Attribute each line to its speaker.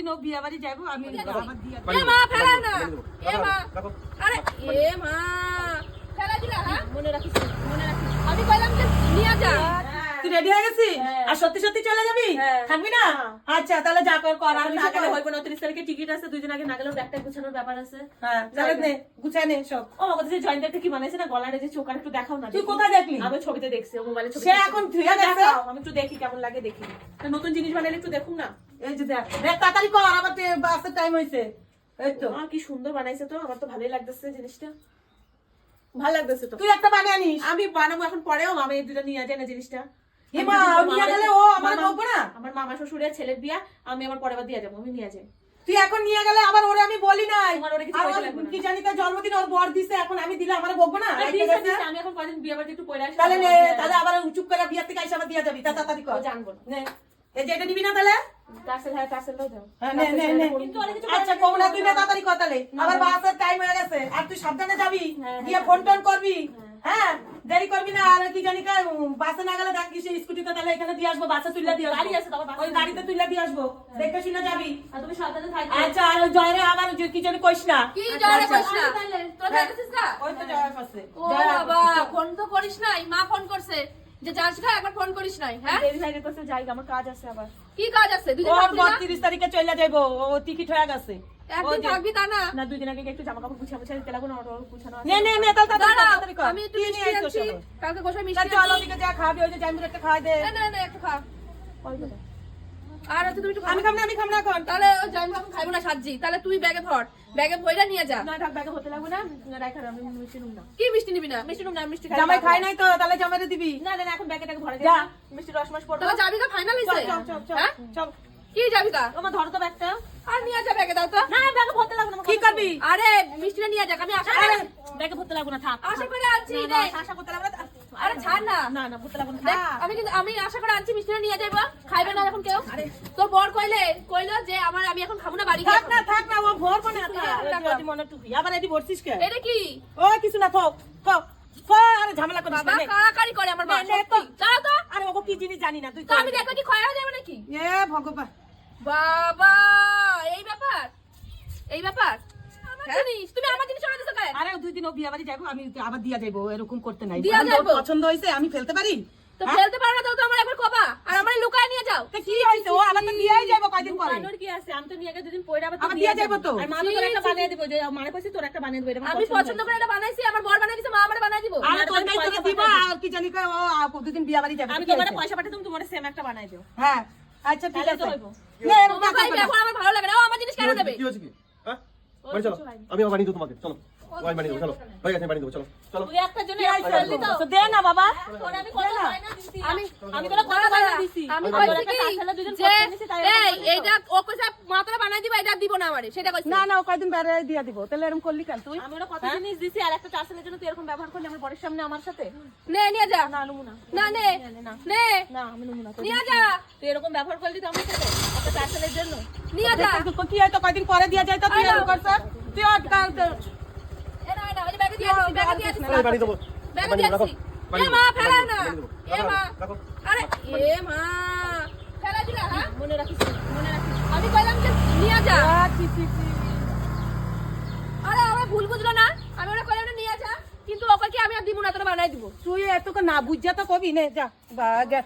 Speaker 1: দিন ও বিয়ে বাড়ি যাব আমি
Speaker 2: এ মা ফেলা না। এ মা। আরে এ মা। ফেলা দিলা হ্যাঁ মনে রাখিস মনে রাখিস। আমি কইলাম যে নিয়ে যা।
Speaker 1: তুই রেডি হয়ে গেছিস? আর সত্যি সত্যি চলে যাবি?
Speaker 2: হ্যাঁ।
Speaker 1: থাকবি না? আচ্ছা তাহলে যা কর কর। আর
Speaker 2: আর না গেলে হইব না। 30 তারিখে টিকিট আছে? দুই দিন আগে না গেলেও ব্যাগটা গুছানোর ব্যাপার আছে।
Speaker 1: হ্যাঁ তাহলে নে গুছাই নে সব।
Speaker 2: ও আমাকে যে জয়েন্টারটা কি বানাইছে না গলার এই যে চোখ একটু দেখাও না।
Speaker 1: তুই কোথায় দেখলি?
Speaker 2: আমি ছবিতে দেখছি মোবাইলে ছবি
Speaker 1: সে এখন
Speaker 2: দেখাও আমি একটু দেখি কেমন লাগে দেখি। নতুন জিনিস বানাইলে একটু দেখুন না।
Speaker 1: এই যে দেখ দেখ তাড়াতাড়ি কর আবার বাসের টাইম হয়েছে এই তো।
Speaker 2: কি সুন্দর বানাইছে তো আমার তো ভালোই লাগতেছে জিনিসটা। ভালো লাগতেছে তো।
Speaker 1: তুই একটা বানিয়ে আনিস।
Speaker 2: আমি বানাবো এখন পরেও আমি এই দুটো নিয়ে যাই না জিনিসটা
Speaker 1: এ নিয়ে গেলে ও আমার
Speaker 2: মামা-
Speaker 1: না?
Speaker 2: আমার মামা শ্বশুরের ছেলের বিয়া আমি আমার পরের বার দিয়ে যাব আমি নিয়ে যাই।
Speaker 1: তুই এখন নিয়ে গেলে আবার ওরে আমি বলি নাই। কি জানি তার জন্মদিন ওর বর দিছে এখন আমি দিলে আমার বকবো না।
Speaker 2: দিছে, আমি এখন কদিন বিয়ে বাড়িতে একটু পরে আসি
Speaker 1: তাহলে তাহলে আবার চুপ করে বিয়ের থেকে এসে আবার দিয়ে যাবি তাড়াতাড়ি কর।
Speaker 2: জানব না।
Speaker 1: এই যে এটা নিবি না তাহলে?
Speaker 2: হ্যাঁ
Speaker 1: হ্যাঁ, আচ্ছা কম তুই তাড়াতাড়ি কর তাহলে বাসের টাইম হয়ে গেছে। আর তুই সাবধানে যাবি।
Speaker 2: হ্যাঁ,
Speaker 1: গিয়ে ফোন টোন করবি। হ্যাঁ। দেরি করবি না। আর কি জানি বাসে না গেলে ডাকিস স্কুটিতে। তাহলে এখানে দিয়ে আসব বাসে তুইলা দিয়ে
Speaker 2: গাড়ি আছে
Speaker 1: ওই গাড়িতে তুইলা দিয়ে আসব। দেখে শুনে যাবি।
Speaker 2: আর তুমি সাবধানে থাকবে।
Speaker 1: আচ্ছা আর ওই জয়রে আবার কি জানি কইস না।
Speaker 2: কি
Speaker 1: আচ্ছা,
Speaker 2: জয়
Speaker 1: আচ্ছা।
Speaker 2: না তোরা যাইতেছিস না?
Speaker 1: ওই তো জয়ের পাশে
Speaker 3: ও বাবা ফোন তো করিস নাই মা ফোন করছে। যে যাস গা একবার ফোন করিস নাই হ্যাঁ?
Speaker 2: দেরি হয়ে যেতেছে যাই আমার কাজ আছে আবার।
Speaker 3: কি কাজ আছে? দুই
Speaker 1: দিন
Speaker 3: থাকবি না?
Speaker 1: তারিখে চলে যাইব ও টিকিট হয়ে গেছে।
Speaker 3: একদিন থাকবি তা না?
Speaker 2: না দুই দিন আগে একটু জামা কাপড় গুছা গুছা দিতে লাগবে না গুছানো
Speaker 1: নে নে নে তাহলে তাড়াতাড়ি কর।
Speaker 3: আমি একটু মিষ্টি আনছি। কালকে
Speaker 1: গোসা
Speaker 3: মিষ্টি
Speaker 1: চল ওদিকে যা খাবি ওই যে জামির একটা খাওয়াই দে।
Speaker 3: না না না একটু খা। আর হচ্ছে তুমি একটু
Speaker 1: আমি খাম না আমি খাম না এখন।
Speaker 3: তাহলে জামি এখন খাইবো না সাজি তাহলে তুই ব্যাগে ভর। ব্যাগে ভইরা নিয়ে যা।
Speaker 2: না থাক ব্যাগে হতে লাগবে না। রাখা আমি মিষ্টি নুন না
Speaker 3: কি মিষ্টি নিবি না?
Speaker 2: মিষ্টি নুন না মিষ্টি খাই
Speaker 1: জামাই খাই নাই তো তাহলে জামাইরে দিবি।
Speaker 2: না না এখন ব্যাগে টাকে ভরে
Speaker 1: যা।
Speaker 2: মিষ্টি রস মাস পড়বে।
Speaker 1: আচ্ছা।
Speaker 3: তাহলে যাবি কা ফাইনাল হইছে?
Speaker 2: চল চল চল
Speaker 3: হ্যাঁ?
Speaker 2: চল।
Speaker 3: কি যাবি কা
Speaker 2: তোমার ধরো তো ব্যাগটা।
Speaker 3: আর নিয়ে যা ব্যাগে দাও তো।
Speaker 2: না ব্যাগে ভরতে লাগবে না
Speaker 1: কি করবি?
Speaker 3: আরে মিষ্টিটা নিয়ে যাক আমি আশা
Speaker 2: আরে
Speaker 3: করে
Speaker 2: ব্যাগে ভরতে লাগবে না থাক।
Speaker 3: আশা করে
Speaker 2: না,
Speaker 3: রে
Speaker 2: আশা করতে লাগবে না
Speaker 3: আরে ছাড় না।
Speaker 2: না না ভরতে লাগবে না
Speaker 3: আমি কিন্তু আমি আশা করে আনছি মিষ্টিটা নিয়ে যাইবো খাইবে না এখন কেউ? তোর বর কইলে কইলো যে আমার আমি এখন খাব না বাড়ি
Speaker 1: থাক না থাক না ও ভোর মানে
Speaker 3: রাখ, রাখ।
Speaker 1: মনে টুকি আবার ভরছিস কে
Speaker 3: এটা কি?
Speaker 1: ও কিছু না থাক থাক। আরে ঝামেলা করিস না নে।
Speaker 3: করে আমার মা
Speaker 1: নে, নে,
Speaker 3: সত্যি। দাঁড়াও তো।
Speaker 1: আরে ওকে কি জিনিস জানি না তুই
Speaker 3: তো আমি দেখো কি ক্ষয় হয়ে যাবে নাকি?
Speaker 1: এ ভগবান।
Speaker 3: বাবা এই ব্যাপার। এই ব্যাপার। আমার তুমি আমার জিনিস অর্ডার দিছো কেন?
Speaker 1: আরে দুই দিন ও বিয়ে বাড়ি যাব আমি আবার দিয়া যাব এরকম করতে নাই।
Speaker 3: দিয়া?
Speaker 1: পছন্দ হয়েছে আমি ফেলতে পারি?
Speaker 3: তো
Speaker 1: হ্যাঁ?
Speaker 3: ফেলতে পারো না তো আমার একবার কবা আর আমার লুকায় নিয়ে যাও
Speaker 1: তা কি হয়েছে ও আবার তো দিয়াই
Speaker 2: লুকানোর কি আছে? আমি তো নিয়ে গিয়ে দুদিন পরে আবার তো দিয়ে
Speaker 1: দিয়ে যাব তো।
Speaker 2: আর মা তোর একটা বানিয়ে দিবো। যে মানে কইছি তোর একটা বানিয়ে দিবো এটা
Speaker 3: আমি পছন্দ করে এটা বানাইছি আমার বর বানাই দিছে মা আমারে বানাই দিব।
Speaker 1: আরে তোর
Speaker 2: তুমি
Speaker 1: তোকে
Speaker 2: পয়সা
Speaker 1: দিবা
Speaker 2: পাঠাই
Speaker 1: আর কি জানি কয় ও আ, বাড়ি যাবে
Speaker 2: আমি তোমার পয়সা পাঠাই তুমি তোমার সেম একটা বানাই দিও।
Speaker 1: হ্যাঁ আচ্ছা ঠিক আছে। না, এরকম না
Speaker 3: ভালো লাগে না আমার জিনিস কেন দেবে?
Speaker 4: কি হয়েছে কি? বাড়ি চলো। আমি দেবো তোমাকে। চলো। দেবো হয়ে দেবো
Speaker 1: দে না বাবা।
Speaker 2: আমি
Speaker 3: আমি
Speaker 2: তোরা। দিছি?
Speaker 3: আমি কইছি কি যে। এইটা ও কইছে বানাই দিবা এটা দিব না আমারে সেটা কইছে।
Speaker 1: না না ও কয়দিন দিয়ে দিব। তাহলে এরকম করলি কেন তুই?
Speaker 2: আমি ওরা কত জিনিস দিছি আর একটা টার্সেলের জন্য তুই এরকম ব্যবহার করলি আমার বরের সামনে আমার সাথে?
Speaker 3: নে নিয়ে যা।
Speaker 2: না নমুনা।
Speaker 3: না নে।
Speaker 2: না।
Speaker 3: নে
Speaker 2: না। আমি নমুনা তোর
Speaker 3: নিয়ে যা।
Speaker 2: তুই এরকম ব্যবহার করলি তো আমার সাথে একটা টার্সেলের জন্য।
Speaker 3: নিয়ে যা।
Speaker 1: দেখতে তো কি কয়দিন পরে দিয়ে যায় তো তুই
Speaker 3: আরে
Speaker 1: এরকম করছ তুই আর কা- কা-
Speaker 3: এ না না ওই ব্যাগে দিয়ে দিছি ব্যাগে দিয়ে
Speaker 4: আমি বানিয়ে দেবো।
Speaker 3: ব্যাগে দিয়ে
Speaker 4: রাখো।
Speaker 3: দিছি এ মা ফেলা না। এ মা। আরে এ মা। ফেলা দিলা হ্যাঁ?
Speaker 2: মনে রাখিস মনে রাখিস।
Speaker 3: আমি কইলাম যে নিয়ে যা।
Speaker 1: ছি, ছি, ছি।
Speaker 3: আরে আমার ভুল বুঝলো না? আমি ওরা কইলাম যে নিয়ে যা কিন্তু ওকে কি আমি আর দিব না তোরা বানাই দিব?
Speaker 1: তুই এত না বুঝা তো কবি নে যা বা যা।